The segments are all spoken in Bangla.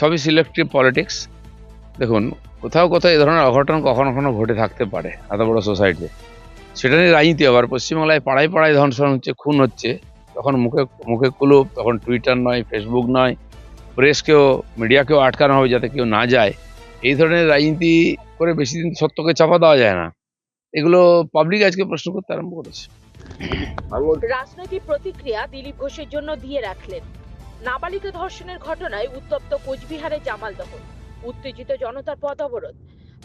সবই সিলেক্টিভ পলিটিক্স দেখুন, কোথাও কোথাও এই ধরনের অঘটন কখনো কখনো ঘটে থাকতে পারে, এত বড় সোসাইটিতে সেটা নিয়ে রাজনীতি আবার পশ্চিমবাংলায় পাড়ায় পাড়ায় ধর্ষণ হচ্ছে, খুন হচ্ছে। তখন মুখে মুখে কুলুপ, তখন টুইটার নয় ফেসবুক নয়। প্রেসকেও মিডিয়াকেও আটকানো হবে যাতে কেউ না যায়। এই ধরনের রাজনীতি করে বেশি দিন সত্যকে চাপা দেওয়া যায় না। এগুলো পাবলিক আজকে প্রশ্ন করতে আরম্ভ করেছে। রাজনৈতিক প্রতিক্রিয়া দিলীপ ঘোষের জন্য দিয়ে রাখলেন। নাবালিকা ধর্ষণের ঘটনায় উত্তপ্ত কোচবিহারে জামাল দখল, উত্তেজিত জনতার পথ অবরোধ,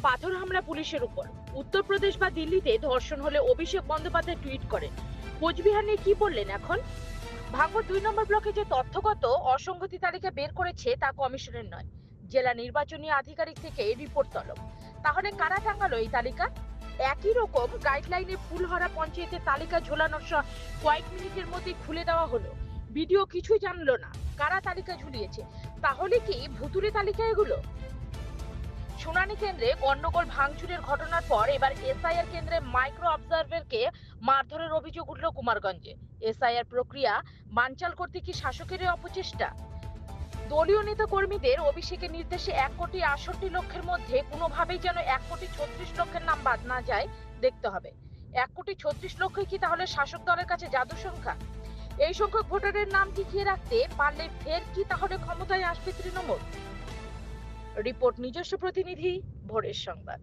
পাথর হামলা পুলিশের উপর। উত্তরপ্রদেশ বা দিল্লিতে ধর্ষণ হলে অভিষেক বন্দ্যোপাধ্যায় টুইট করেন। কোচবিহার নিয়ে কি বললেন এখন? ভাঙর দুই নম্বর ব্লকে যে তথ্যগত অসঙ্গতি তালিকা বের করেছে তা কমিশনের নয়। জেলা নির্বাচনী আধিকারিক থেকে রিপোর্ট তলব। তাহলে কারা টাঙালো এই তালিকা? একই রকম গাইডলাইনে ফুলহরা পঞ্চায়েতের তালিকা ঝোলানোর কয়েক মিনিটের মধ্যে খুলে দেওয়া হলো। ভিডিও কিছুই জানলো না। কারা তালিকা ঝুলিয়েছে? তাহলে কি ভুতুরে তালিকা এগুলো? শুনানি কেন্দ্রে গন্ডগোল ভাঙচুরের ঘটনার পর এবার এসআইআর কেন্দ্রে মাইক্রো অবজারভারকে মারধরের অভিযোগ উঠল কুমারগঞ্জে। এসআইআর প্রক্রিয়া বানচাল করতে কি শাসকেরই অপচেষ্টা? দলীয় নেতা কর্মীদের অভিষেকের নির্দেশে এক কোটি আটষট্টি লক্ষের মধ্যে কোনোভাবেই যেন এক কোটি ছত্রিশ লক্ষের নাম বাদ না যায়, দেখতে হবে। এক কোটি ছত্রিশ লক্ষই কি তাহলে শাসক দলের কাছে জাদু সংখ্যা? এই সংখ্যক ভোটারের নাম টিকিয়ে রাখতে পারলে ফের কি তাহলে ক্ষমতায় আসবে তৃণমূল? রিপোর্ট নিজস্ব প্রতিনিধি ভোরের সংবাদ।